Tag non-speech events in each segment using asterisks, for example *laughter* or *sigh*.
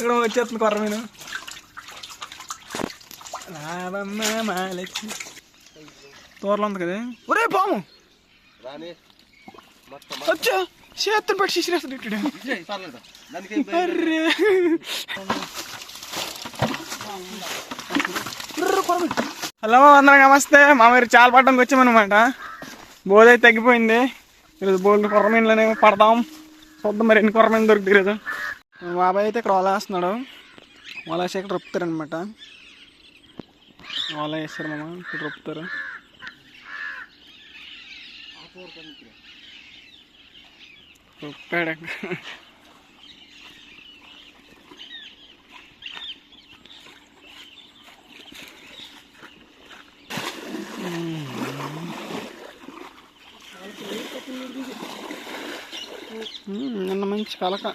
ఇక్కడ వచ్చేస్తుంది కొర్రమీను రావమ్మ మాలచ్చి తోరలో ఉంది కదా. ఒరే పాము. వచ్చా చేతులు పట్టి శిశిరేస్తాడు ఇక్కడ హలో అందరూ నమస్తే. మా మీరు చాలా పట్టడానికి వచ్చామన్నమాట. బోధ అయితే తగ్గిపోయింది. ఈరోజు బోల్డ్ కొర్రమీన్లని పడతాం చూద్దాం మరి ఎన్ని కొర్రమీన్లు దొరుకుతాయి ఈరోజు. బాబాయ్ అయితే ఇక్కడ వల వేస్తున్నాడు ఓలా వేసి ఇక్కడ రొప్పుతారనమాట ఓలా వేస్తారు మామ ఇక్కడ రొప్పుతారు. రొప్పాడు. నిన్న మంచి కలక.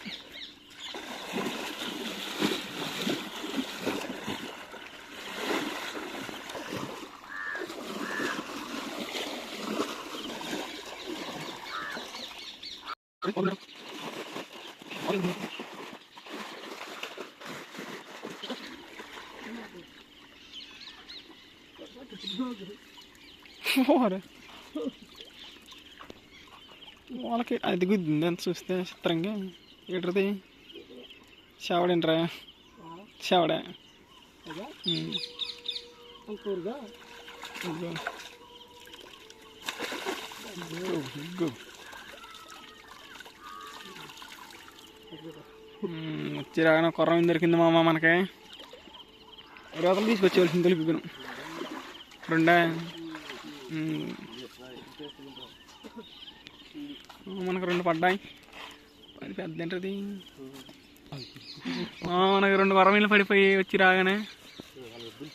ఓరే వాళ్ళకి అది గుద్దింది ఎంత చూస్తే చిత్రంగా ఏంటది చావడేంట్రా చావడా ఉమ్. ఇదిగో. ఇదిగో, ఇదిగో. ఉమ్, వచ్చి రాగానే కొర్రం దొరికింది మామ మనకి. రోజులు తీసుకొచ్చేవాల్సింది తెలుపుకును రెండా? మనకు రెండు పడ్డాయి. అది పెద్ద ఏంటది మనకు రెండు వరమీలు పడిపోయి వచ్చి రాగానే. ఇప్పుడు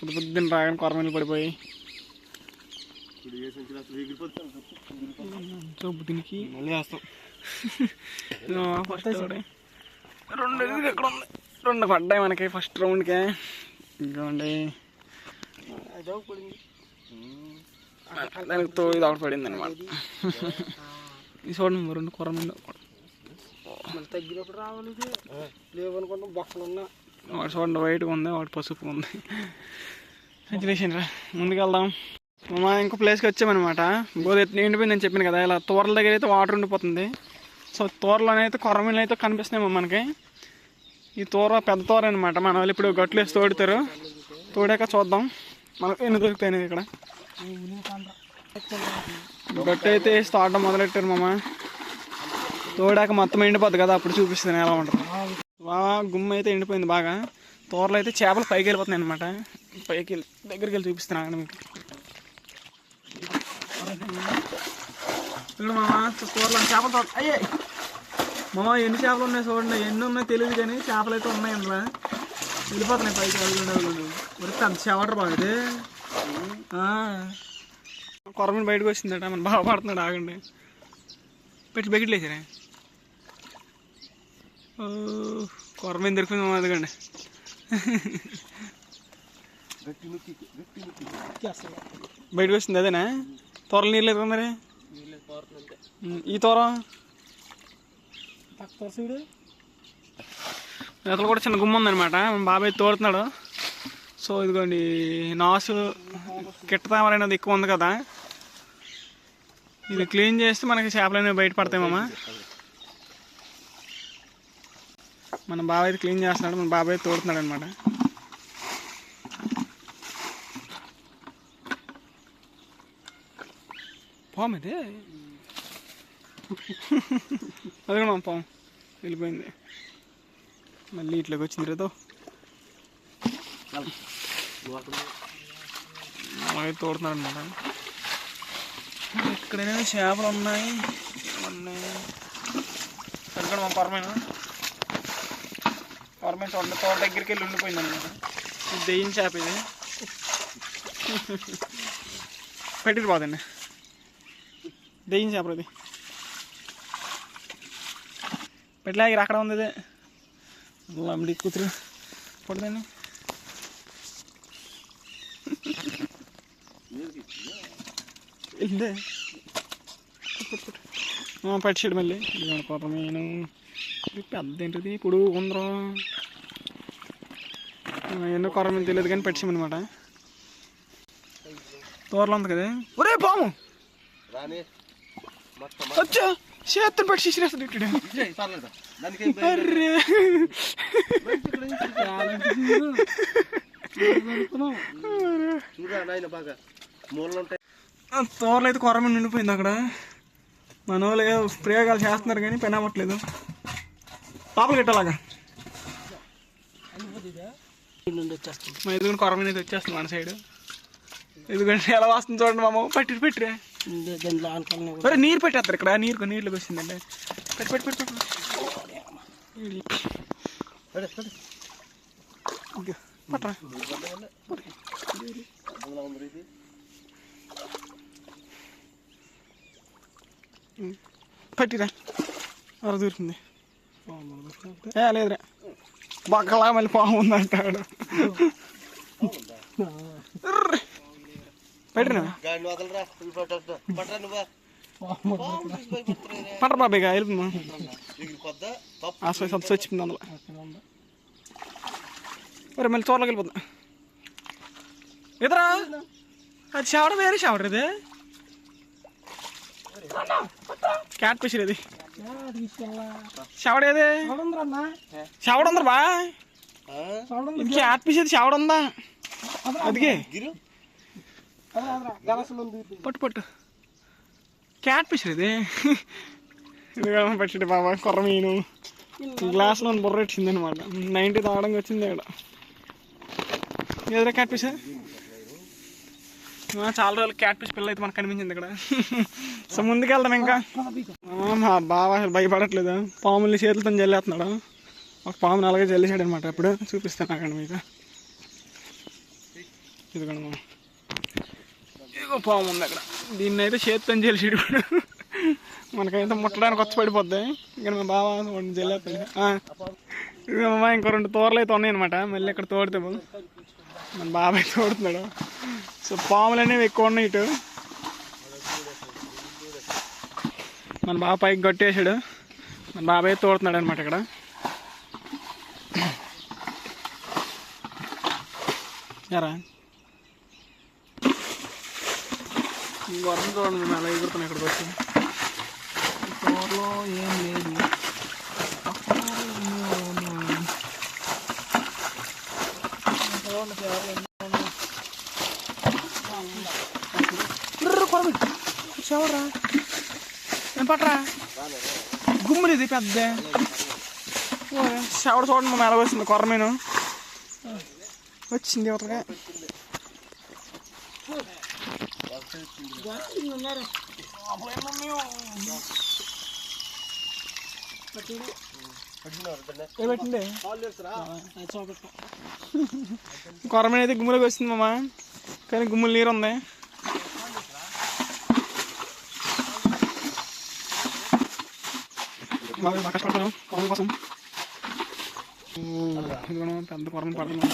పొద్దు పొద్దున్న రాగానే కొరమీలు పడిపోయి. దీనికి. మళ్ళీ వేస్తాం. *laughs* ఫస్ట్ రెండు ఎక్కడ ఉంది. రెండు పడ్డాయి మనకి ఫస్ట్ రౌండ్కే ఇంకోండి దానికి తో ఇది ఒకటి పడింది అనమాట ఇది చూడండి రెండు కొరమీలు తగ్గినప్పుడు రావాలి ఇది. లేవనుకుంటాం బొక్కలు ఉన్నా. వాడు చూడండి వైట్గా ఉంది వాడు పసుపు ఉంది. *laughs* రా. ముందుకు వెళ్దాం మా ఇంకో ప్లేస్కి వచ్చామన్నమాట. బోధ నిండిపోయిందని చెప్పాను కదా ఇలా తోరల దగ్గర అయితే వాటర్ ఉండిపోతుంది. సో తోరలోనే అయితే కొరమీలు అయితే కనిపిస్తున్నాయి మనకి. ఈ తోర పెద్ద తోర అనమాట మన వాళ్ళు ఇప్పుడు గట్లు వేసి తోడుతారు. తోడాక చూద్దాం. మనకు ఎన్ని దొరుకుతాయి ఇక్కడ. గట్టు అయితే వేసి తోడడం మొదలెట్టారు మామ. తోడాక మొత్తం ఎండిపోద్ది కదా అప్పుడు చూపిస్తుంది ఎలా ఉంటుంది. బాగా గుమ్మ అయితే ఎండిపోయింది బాగా. తోరలు అయితే చేపలు పైకి వెళ్ళిపోతున్నాయి అనమాట పైకి వెళ్ళి దగ్గరికి వెళ్ళి చూపిస్తున్నాను మీకు. ఇక్కడ మామ తోరలో చేపలు తోట అయ్యే. మామ ఎన్ని చేపలు ఉన్నాయి చూడండి. ఎన్ని ఉన్నాయి తెలియదు కానీ చేపలు అయితే ఉన్నాయి అందులో వెళ్ళిపోతున్నాయి పైకి వెళ్ళండి మరి పెద్ద చేపటర్ బాగా ఇది. కొరమని బయటకు వచ్చిందట మన బాగా పడుతున్నాడు ఆగండి. పెట్టి బకెట్లు వేసారా కొరమేం దొరికింది మామ అదిగండి. బయటకు వచ్చింది అదేనా? తోరలు నీళ్ళు లేదు మరి. ఈ తోర పక్క చూడు అతను కూడా చిన్న గుమ్మ ఉందన్నమాట మా బాబాయ్ తోడుతున్నాడు సో ఇదిగోండి నాసు కిట్ట తామర అనేది ఎక్కువ ఉంది కదా ఇది క్లీన్ చేస్తే మనకి చేపలు అనేవి బయట పడతాయి మామ మన బాబాయ్ క్లీన్ చేస్తున్నాడు మన బాబాయ్ తోడుతున్నాడు అనమాట పాము ఇది *laughs* అది కూడా పాము. వెళ్ళిపోయింది. మళ్ళీ ఇట్లోకి వచ్చింది రేతో అలాగే తోడుతున్నారు అనమాట ఎక్కడైనా చేపలు ఉన్నాయి. ఉన్నాయి. మా పరమైన? పరమైన తోట తోట దగ్గరికి వెళ్ళి ఉండిపోయింది అనమాట దెయ్యం చేప ఇది? *laughs* పెట్టిరు బాదండి దెయ్యం చేపలు ఇది? పెట్టలే ఇక్కడ అక్కడ ఉంది ఇది. లమ్డి కూతురు. పడుదండి. పట్టిసాడు మళ్ళీ. కొర్ర మీను ఇది పెద్ద ఏంటిది ఇప్పుడు ఉందరో? ఎన్నో కొర్ర మీను తెలియదు కానీ పట్టిసామన్నమాట తోరలో ఉంది కదా? ఒరే పాము! వచ్చా! చేత్తను పట్టి ఇక్కడ. ఆ తోరలు అయితే కొరమ నిండిపోయింది అక్కడ. మన వాళ్ళు ఏదో ప్రయోగాలు చేస్తున్నారు కానీ పని అవ్వట్లేదు. లోపలికి పెట్టాలాగా మా ఎదుగుని కొరమ అనేది వచ్చేస్తుంది మన సైడ్. ఎందుకంటే ఎలా వస్తుంది చూడండి మామ. పట్టి పెట్టిరే ఇందే దాంట్లో ఆనుకోవాలి ఒరే నీరు పెట్టేస్తారు ఇక్కడ నీరు నీళ్ళకి వచ్చిందండి పెట్టి పెట్టి పెట్టి పెట్టు. పడే, పడే. ఇంకా పట్టరా అందులో ఉంది ఇది పట్టిరా అలా దూరుతుంది ఏ లేదురా బక్కలా మళ్ళీ పాము ఉందంటాడు తప్పు ఆ సొ- సొంత వచ్చింది అందులో మరి మళ్ళీ తోటలోకి వెళ్ళిపోతున్నా ఇదరా అది షవడ వేరే షవడ ఇది క్యాట్ ఫిష్ ఇది షవడ ఏది షవడ ఉందరా బా ఆ? ఇది క్యాట్ ఫిష్ ఇది షవడ ఉందా అదిగే గిరు గలసలు ఉంది పట్టు పట్టు. క్యాట్ ఫిష్ ఇది. ఇదిగా పట్టి బాబా కొర్ర మీను. గ్లాస్లో బుర్ర వచ్చింది అనమాట నైంటీ తాగడానికి వచ్చింది ఇక్కడ. ఎదురా క్యాట్ ఫిష్ చాలా రోజులు క్యాట్ ఫిష్ పిల్ల అయితే మనకు కనిపించింది ఇక్కడ. సో ముందుకు వెళ్దాం ఇంకా మా బాబా అసలు భయపడట్లేదు. పాముల్ని చేతులతో జల్లేస్తున్నాడు? ఒక పాముని అలాగే జల్లేసాడు అనమాట అప్పుడు చూపిస్తాను అక్కడ మీకు. ఇదిగో మా పాము ఉంది అక్కడ. దీన్ని అయితే చేతితో జల్లేసాడు మనకైతే ముట్టడానికి వచ్చి పడిపోద్ది. ఇక్కడ మా బావ వాడిని జల్లేస్తాడు. ఇంకో రెండు తోరలు అయితే ఉన్నాయి అనమాట మళ్ళీ ఇక్కడ తోడితే మన బాబాయ్ తోడుతున్నాడు. సో పాములు అనేవి ఎక్కువ ఉన్నాయి ఇటు. మన బాబా పైకి కొట్టేసాడు మన బాబాయ్ తోడుతున్నాడు అనమాట ఇక్కడ. ఎరా. వరం చూడండి మేము ఎలా ఎగురుతున్నాం ఇక్కడికి వచ్చి. తోటలో ఏం లేదు చవరా ఏం పట్టరా గుమ్ములు ఇది పెద్ద చెవడ చూడండి మేము ఎలా వచ్చింది కొర్రమీను వచ్చింది ఒకటిగా పెట్టింది కొరమీన అయితే గుమ్ములోకి వచ్చింది మామ. కానీ గుమ్ములు నీరు ఉంది. బాగా బాగా కష్టపడ్డాను కొరం కోసం పెద్ద కొరం పడుతుంది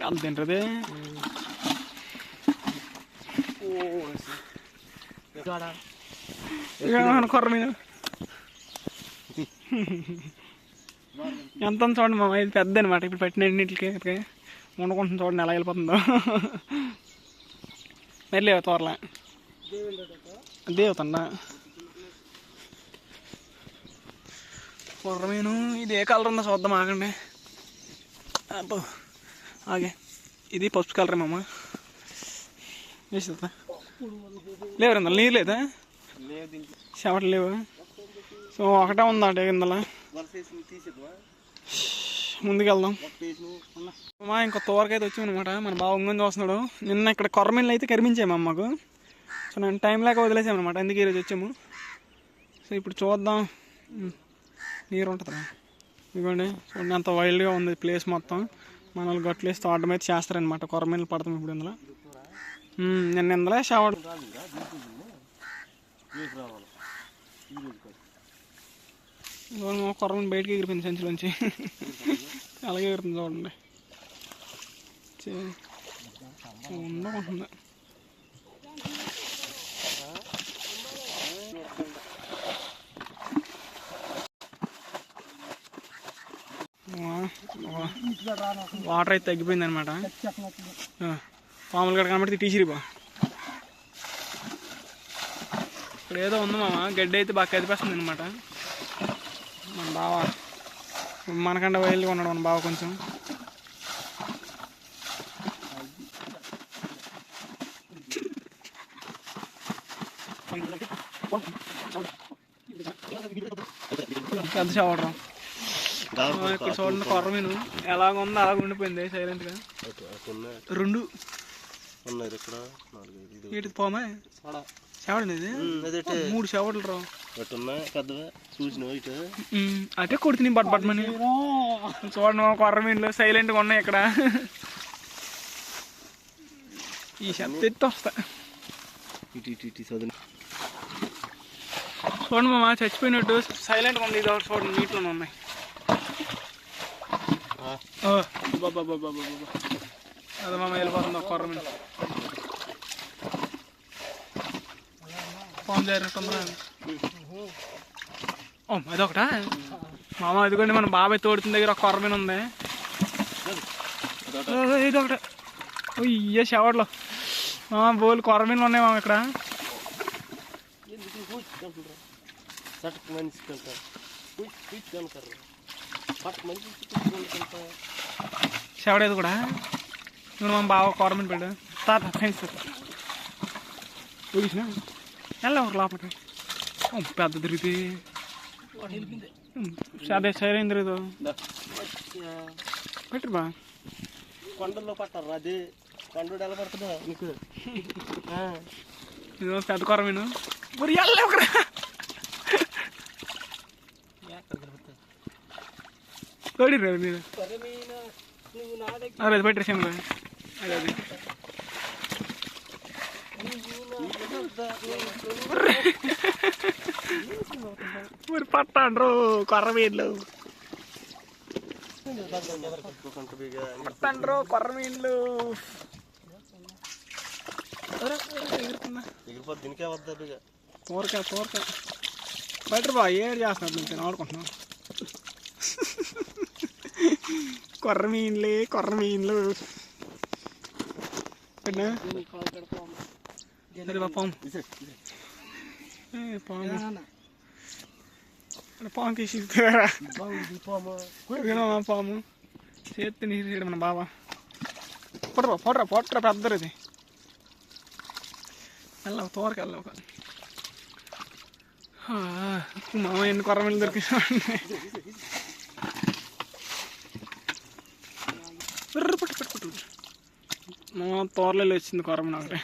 పెద్ద తింటది. కొర్ర మీద ఎంత చూడండి మామ ఇది పెద్ద అనమాట ఇప్పుడు పెట్టిన ఎన్నింటికి ఇక్కడికి చూడండి ఎలా వెళ్ళిపోతుందో మరి తోరలే తోరలా దేవతండ కొర్రమీను ఇది ఏ కలర్ ఉందో చూద్దాం ఆగండి అబ్బో ఆగే ఇది పసుపు కలర్ మామ వేసేదా లేవు ఇందులో? నీరు లేదా? చెమటలు లేవు? సో ఒకటే ఉందంట ఇందులో? ముందుకెళ్దాం. మా ఇంకో తోరకైతే వచ్చామన్నమాట. మన బావ ఉంగని చూస్తున్నాడు నిన్న ఇక్కడ కొర్రమీన్లు అయితే కరిమించాము అమ్మకు. సో నేను టైం లేక వదిలేసామన్నమాట. అందుకే ఈరోజు వచ్చాము. సో ఇప్పుడు చూద్దాం. నీరు ఉంటుందా ఇదిగోండి. చూడండి అంత వైల్డ్గా ఉంది ప్లేస్ మొత్తం. మన వాళ్ళు గట్లేసి తోటం అయితే చేస్తారనమాట కొర్రమీన్లు పడతాం ఇప్పుడు ఇందులో. నిన్న ఇందులో షావాడు మా కొరమని బయటకి ఎగిరిపోయింది సంచిలోంచి. అలాగే ఎగురుతుంది చూడండి. ఉండకుంటుంది వాటర్ అయితే తగ్గిపోయింది అనమాట పాములు గడ కనబడితే టీసీరి బా. ఇక్కడ ఏదో ఉంది మామ గడ్డి అయితే బాగా కదిపేస్తుంది అనమాట మన బావ మనకంటే వైల్డ్గా ఉన్నాడు మన బావ కొంచెం. పెద్ద చవడరం. ఇక్కడ చూడండి కొర్ర మీను ఎలాగ ఉందో అలాగ ఉండిపోయింది సైలెంట్గా రెండు. ఉన్నారు ఇక్కడ. నాలుగైదు పోమే? మూడు చెవడలు రా. ఒకటి ఉన్నాయి పెద్దవే. చూసిన ఇటు? ఉమ్, అటే కొడుతుంది బట్ బట్మని చూడండి మా కొర్ర మీన్లు సైలెంట్గా ఉన్నాయి ఇక్కడ. ఈ చెత్త ఎత్తి వస్తా. ఇటు ఇటు ఇటు చదువు చూడండి మామ చచ్చిపోయినట్టు సైలెంట్గా ఉంది. ఇది చూడండి నీటిలో ఉన్నాయి. బాబా బాబా బాబా బాబా అదే మామ వెళ్ళిపోతుంది ఒక కొర్ర మీను ఫోన్ చేరుతుందా ఓ అదొకటా? మామ ఇదిగోండి మన బాబాయ్ తోడుతున్న దగ్గర ఒక కొర్ర మీను ఉంది. ఓ, ఇది ఒకటే ఇయ్యే షవర్లో. మామ బోల్ కొర్ర ఉన్నాయి మామ ఇక్కడ. షవడేది కూడా. నువ్వు మా బావ కొర్ర మీన్ పెట్టు తాత. ఫ్రెండ్స్ ఊగిసిన వెళ్ళా ఒక లోపలికి పెద్ద తిరిగితే. అదే సరే తిరుగుతావు పెట్టు బా. కొండల్లో పట్టారు అది? కొండడు ఎలా పడుతుందా నీకు. ఇదో పెద్ద కొర మీను మరి వెళ్ళే ఒక తోడి రే మీరు. అదే పెట్టేసాను *laughs* మరి పట్టాండ్రు కొర్ర బిగా పట్టాండ్రు కొర్ర ఎగిరిపోద్ది దీనికే వద్దా తోరకాయ బయట బా ఏడు చేస్తున్నారు నేను ఆడుకుంటున్నాను. *laughs* కొర్ర మీన్లే కొర్ర మీన్లు పెట్టినా అది బా పాము ఏ, పాము అక్కడ పాము తీసి పాము చేతి నీరు మన బాబా పొట్టరా పొట్టరా పొట్టరా పెద్దది వెళ్ళావు తోరకి వెళ్ళావు కాదు మామ ఎన్ని కొరమలు దొరికినా పట్టు పట్టు పట్టు మా తోరలలో వచ్చింది కొరమ నాకు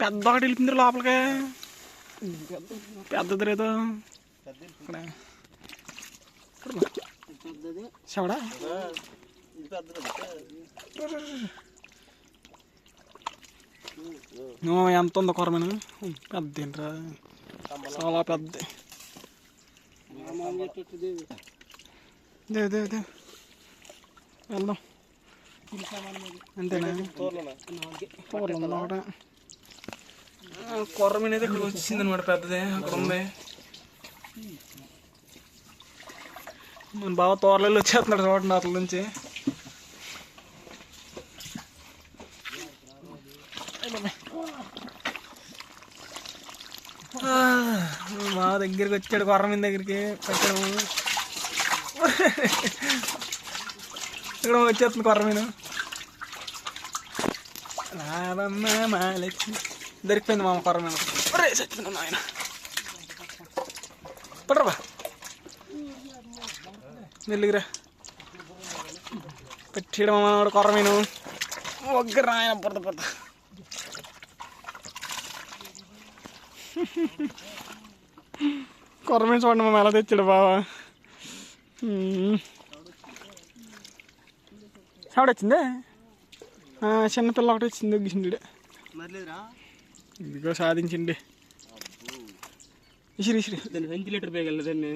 పెద్ద ఒకటి వెళ్ళింది లోపలికి. పెద్దది రేదో ఇక్కడ. చెవడా? ఎంత ఉందో కొరమను పెద్ద ఏంట్రా చాలా పెద్ద దేవ్ దేవ్ దేవ్ వెళ్దాం. అంతేనా? కొర్ర మీద అయితే ఇక్కడ వచ్చింది అనమాట పెద్దదే అక్కడ ఉంది. మన బావ తోరలలో వచ్చేస్తున్నాడు చూడండి అట్ల నుంచి. ఆ, మా దగ్గరికి వచ్చాడు కొర్ర మీద దగ్గరికి పెట్టాము. ఇక్కడ వచ్చేస్తుంది కొర్ర మీను? రావమ్మ మాలక్ష్మి దొరికిపోయింది మామ కొర్ర మీను. ఒరే చచ్చిపోయినా ఆయన పడరా. మెల్లిగిరా. పెట్టాడు మామ కొర్ర మీను. ఒగ్గర ఆయన పుడత పుడత కొర్ర చూడండి మామ ఎలా తెచ్చాడు బావా. ఆవిడొచ్చిందే చిన్నపిల్ల ఒకటి వచ్చింది మర్లేదురా. ఇదిగో సాధించిండి ఇసిరి ఇసిరి. దాన్ని వెంటిలేటర్ పేగలదు దాన్ని.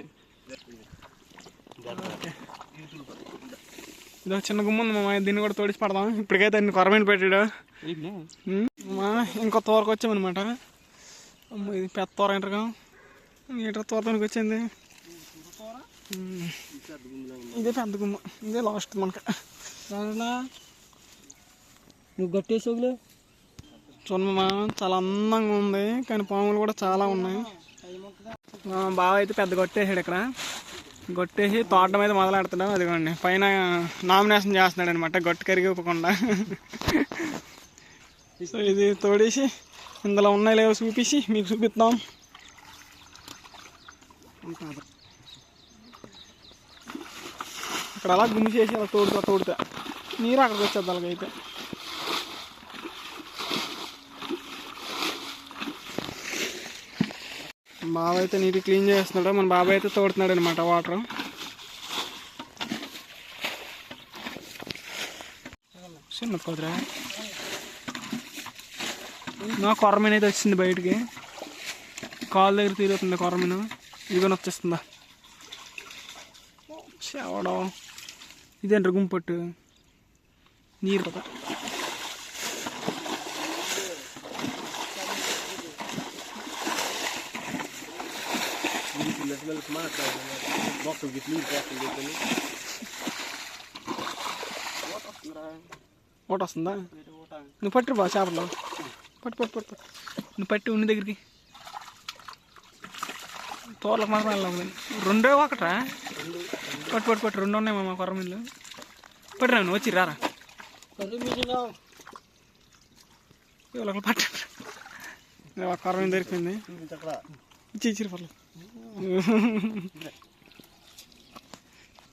ఇదో చిన్న గుమ్మ ఉంది మామ దీన్ని కూడా తోడిసి పడదాం. ఇప్పటికైతే అన్ని కొరమైన పెట్టాడు. మా ఇంకో తోరకు వచ్చామన్నమాట. అమ్మ ఇది పెద్ద తోర ఏంటగా ఏంటో తోరదానికి వచ్చింది. ఇదే పెద్ద గుమ్మ. ఇదే లాస్ట్ మనకి. రానా నువ్వు గట్టేసావులే చూడమ్మా చాలా అందంగా ఉంది కానీ పాములు కూడా చాలా ఉన్నాయి. మా బావ అయితే పెద్ద గొట్టేసాడు ఇక్కడ. గొట్టేసి తోట మీద మొదలెడతాడు అదిగోండి పైన నామినేషన్ చేస్తున్నాడు అనమాట గొట్టు కరిగిపోకుండా సో ఇది తోడేసి ఇందులో ఉన్నాయి లేవో చూపించి మీకు చూపిస్తాం అక్కడ అలా గుమ్మి చేసి అలా తోడుతా తోడుతా. నీరు అక్కడికి వచ్చేది అలాగైతే బాబాయ్ అయితే నీటి క్లీన్ చేస్తున్నాడు. మన బాబాయ్ అయితే తోడుతున్నాడు అనమాట వాటర్. చిన్న కుదరా నా కొరమీన అయితే వచ్చింది బయటికి. కాలు దగ్గర తీరుతుంది కొరమీన ఇదిగోని వచ్చేస్తుందా చెవడం. ఇదేంటారు గుంపట్టు నీరు పక్క మొక్కలు గిట్లు ఇంకేస్తుంది ఒకటి వస్తుందా నువ్వు పట్టు బా చేపలు పట్టు పట్టు పట్టు పట్టు నువ్వు పట్టి ఉండి దగ్గరికి తోర్లకు మాత్రం వెళ్ళాము రెండో ఒకటరా పట్టు పట్టు పట్టు. రెండు ఉన్నాయి మా కొరమీళ్ళు పట్టు నువ్వు వచ్చి రారా. కర్రీ ఇవాళ పట్టు. కొరమీన దొరికింది ఇచ్చి ఇచ్చిరు పర్లేదు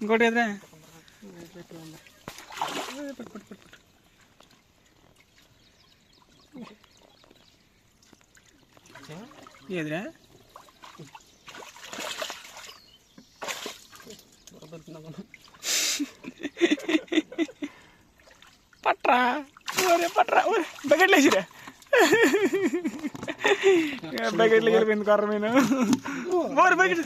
ఇంకోటి ఎదురా పట్టు పట్టు పట్టు పట్టు ఎదురా పట్రా ఒరే పట్రా ఒరే బకెట్లు వేసిరా బకెట్లు వెళ్ళిపోయింది కర్ర నేను ఓరి బకెట్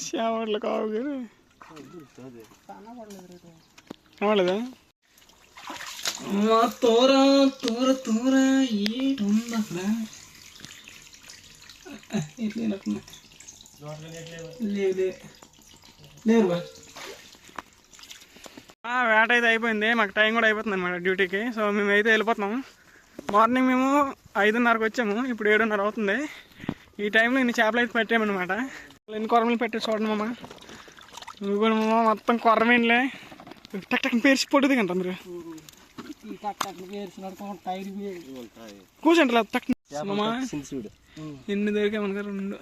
శ్యామట్లు కావు కానీ అవ్వలేదా మా తోర తోర తోర ఏటి ఉంది అక్కడ ఎట్లా లేనట్టుంది. లేవు లే లేరు బా వేట అయితే అయిపోయింది. మాకు టైం కూడా అయిపోతుంది అనమాట డ్యూటీకి. సో మేము అయితే వెళ్ళిపోతున్నాం. మార్నింగ్ మేము ఐదున్నరకు వచ్చాము. ఇప్పుడు ఏడున్నర అవుతుంది. ఈ టైంలో ఇన్ని చేపలు అయితే పెట్టామన్నమాట ఎన్ని కొరమలు పెట్టి చూడండి మామ. నువ్వు కూడా మామ మొత్తం కొరమీన్లే. టక్ టక్ పేర్చి పొడి దిగంట మీరు కూర్చోండి లేదు టక్ ఎన్ని దొరికాయి మనకు? రెండు.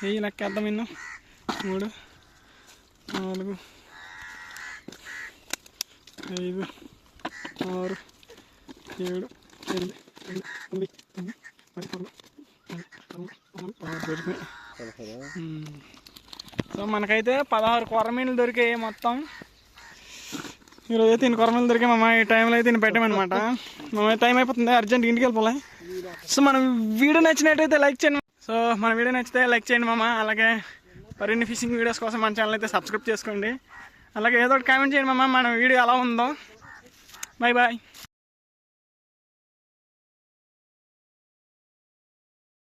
వెయ్యి లెక్కేద్దాం ఎన్నో మూడు నాలుగు. ఐదు ఆరు ఏడు ఎనిమిది తొమ్మిది తొమ్మిది పది పదకొండు సో మనకైతే పదహారు కొరమీన్లు దొరికాయి మొత్తం. ఈరోజు అయితే ఇన్ని కొరమీన్లు దొరికాయి మా ఈ టైంలో అయితే ఇన్ని పెట్టామన్నమాట మేము టైం అయిపోతుంది. అర్జెంట్ ఇంటికి వెళ్ళిపోలే. సో మనం వీడియో నచ్చినట్టయితే లైక్ చేయండి. సో మన వీడియో నచ్చితే లైక్ చేయండి మామ. అలాగే మరిన్ని ఫిషింగ్ వీడియోస్ కోసం మన ఛానల్ అయితే సబ్స్క్రైబ్ చేసుకోండి. అలాగే ఏదో ఒకటి కామెంట్ చేయండి మామ మన వీడియో ఎలా ఉందో. Bye bye